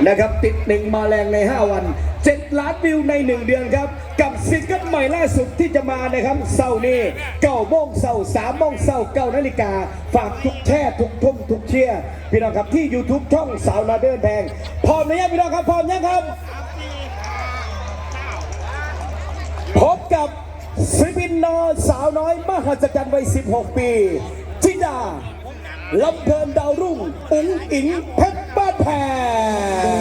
นะครับติดหนึ่งมาแรงใน 5 วัน 7 ล้านวิวใน 1 เดือนครับ กับซิงเกิลใหม่ล่าสุดที่จะมานะครับเสาร์นี้เก้าโมงเสาร์สามโมงเสาร์เก้านาฬิกา ฝากทุกแช่ทุกทุ่มทุกเชียร์พี่น้องครับที่ YouTube ช่องสาวนาเดินแพงพร้อมหรือยังพี่น้องครับพร้อมยังครับ พบกับศิลปินนอสาวน้อยมหัศจรรย์วัย 16 ปีจิดาลำเพลินดาวรุ่งอุ๋งอิงเพชร บ้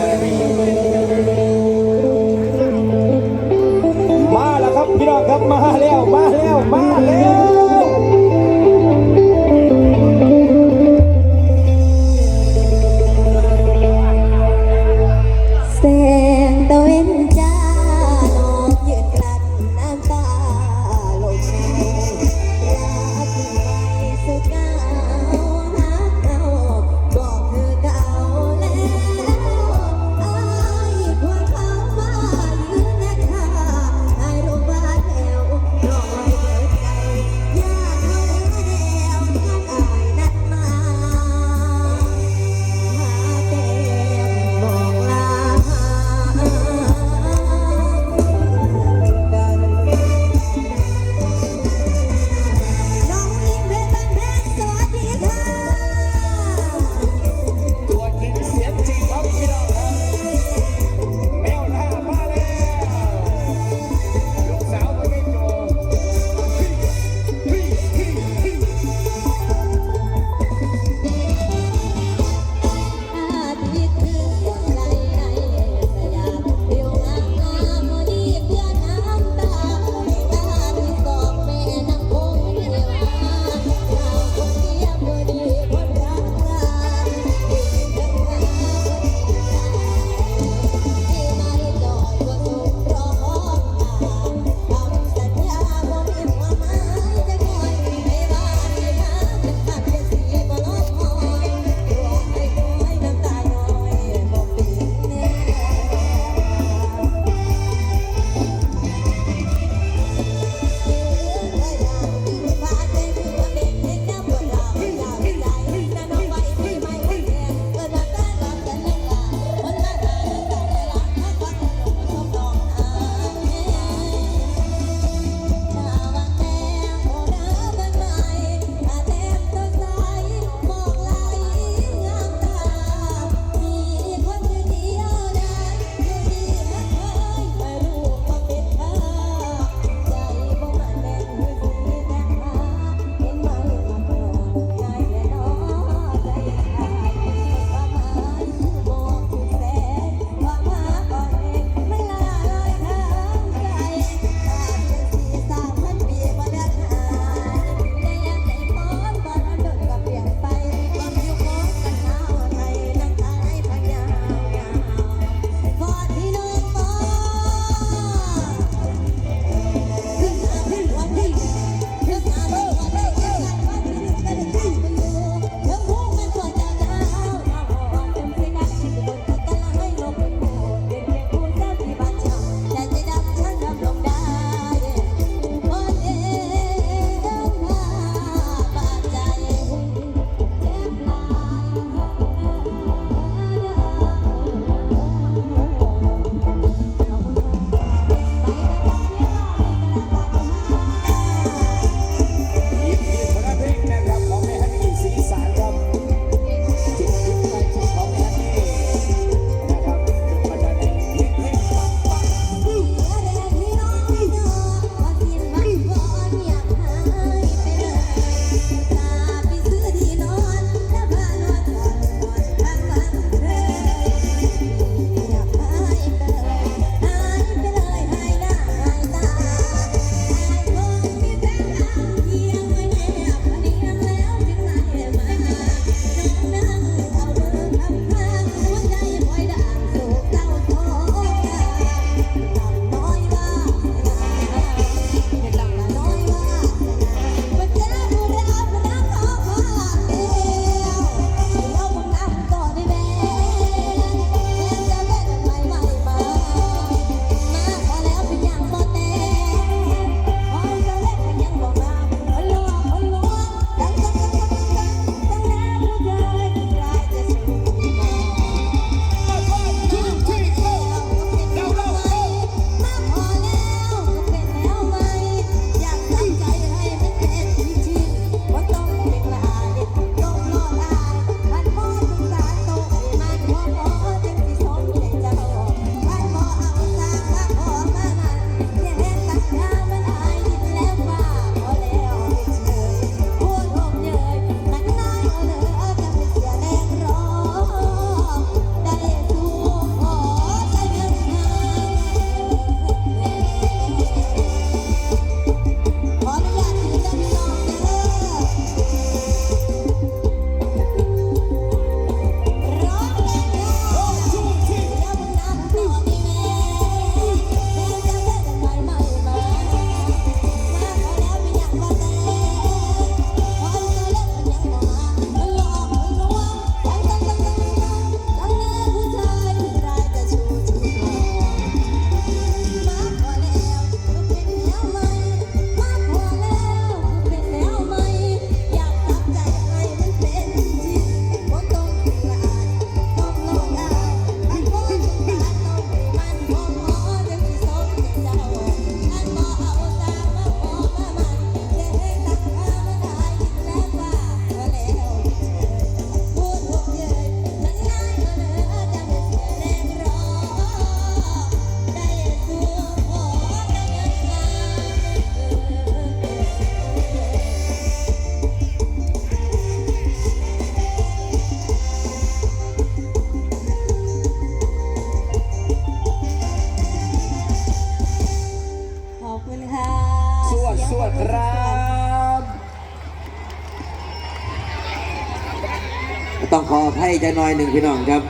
ทยจะน้อยหนึ่งพี่น้องครับ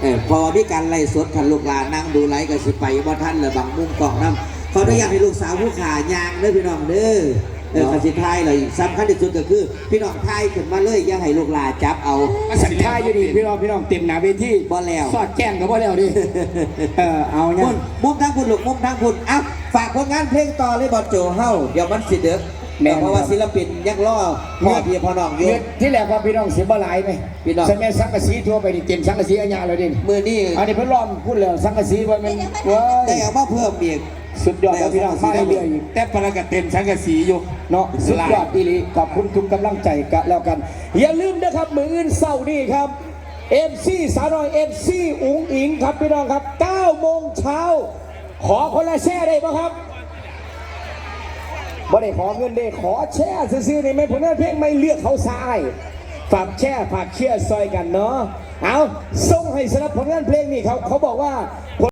เออพอมีการไล่สดคันลูกหลานนั่งดูไลฟ์ก็สิไปบ่ท่านเลยบางมุมกล่องน้ำขออนุญาตให้ลูกสาวผู้ขายางเด้อพี่น้องเด้อเออคันสิทายเลยสำคัญที่สุดก็คือ พี่น้องทายขึ้นมาเลยอย่าให้ลูกหลานจับเอามาสัญชาอยู่ดีพี่น้องพี่น้องเต็มหนาเวทีบ่แล้วสอดแจ้งกับบ่แล้วดิเออเอาเนี่มุยมมุมทั้งคุณลูกมุมทั้งคุณอะฝากผลงานเพลงต่อเลยบอลโจเฮ้าเดี๋ยวมันสิเด้อ เพราะว่าศิลปินยังรอพ่อพี่พ่อน้องอยู่เงินที่แหลกว่าพี่น้องเสียบ่หลายไหมพี่น้อง ใช่ไหมสังกะสีทั่วไปนี่เต็มสังกะสีอันยาเลยดิมือนี่อันนี้เพิ่นล้อมพูดเลยสังกะสีว่ามันเว้ได้ยเอามาเพิ่มอีกสุดยอดแล้วพี่น้องมาเรื่อยๆอีกแต่ปรากฏเต็มสังกะสีอยู่เนาะสุดยอดอีหลีขอบคุณทุกกำลังใจกันแล้วกัน อย่าลืมนะครับมืออื่นเสาร์นี้ครับเอ็มซีสาวน้อยเอ็มซีอุ๋งอิงครับพี่น้องครับ9โมงเช้าขอคนละแช่ได้ปะครับ บ่ได้ขอเงินเด้ขอแช่ซื้อๆนี่ไม่ผลงานเพลงไม่เลือกเขาสายฝากแช่ฝากเชียร์ซอยกันเนาะเอาส่งให้สำหรับผลงานเพลงนี่เขาเขาบอกว่า